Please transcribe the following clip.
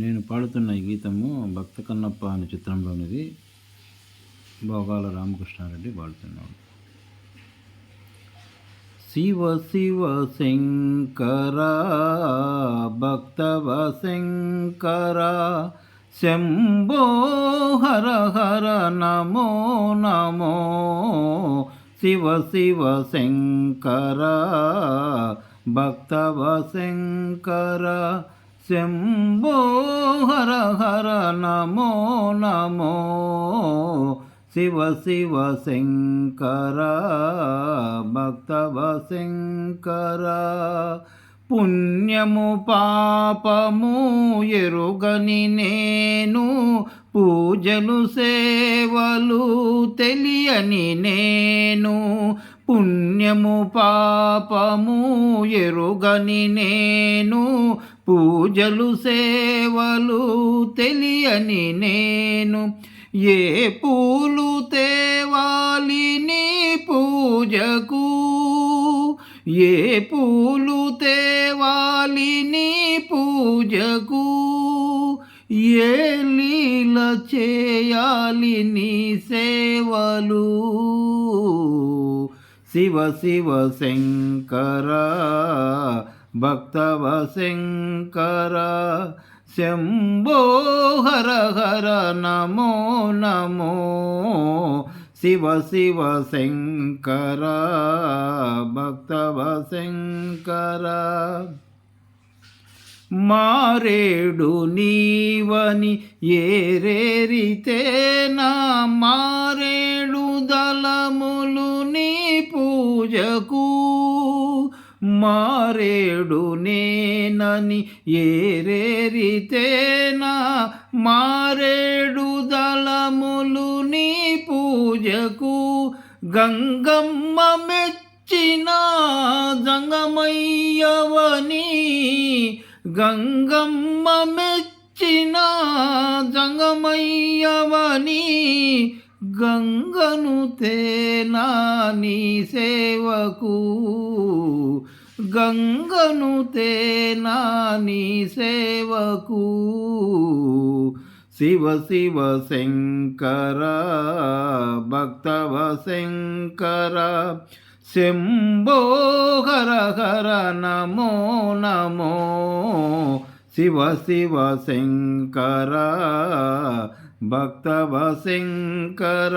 నేను పాడుతున్న ఈ గీతము భక్త కన్నప్ప అనే చిత్రంలోనిది భోగాల రామకృష్ణారెడ్డి పాడుతున్నాడు. శివ శివ శంకర భక్తవ శంకర శంభో హర హర నమో నమో శివ శివ శంకర భక్తవ శంకర శంభో హర హర నమో నమో శివ శివ శంకర భక్తవ శంకర. పుణ్యము పాపము ఎరుగని నేను పూజలు సేవలు తెలియని నేను. పుణ్యము పాపము ఎరుగని నేను పూజలు సేవలు తెలియని నేను. ఏ పూలు తేవాలి నీ పూజకు? ఏ పూలు తేవాలి నీ పూజకు? ఏ లీల చేయాలి నీ సేవలు? శివ శివ శంకర భక్తవ శంకర శంభో హర హర నమో నమో శివ శివ శంకర భక్తవ శంకర మారేడు నీవని ఏరేరితే నా మారేడు దళములు నీ పూజకు మారేడు నేనని ఏరేరితేనా? మారేడు దళములు నీ పూజకు గంగమ్మ మెచ్చిన జంగమయ్యవని గంగమ్మ మెచ్చిన జంగమయ్యవని గంగను తేనా నీ సేవకు? గంగను తేనాని సేవకు? శివ శివ శంకర భక్తవ శంకర. శంభో హర హర నమో నమో. శివ శివ శంకర భక్తవ శంకర.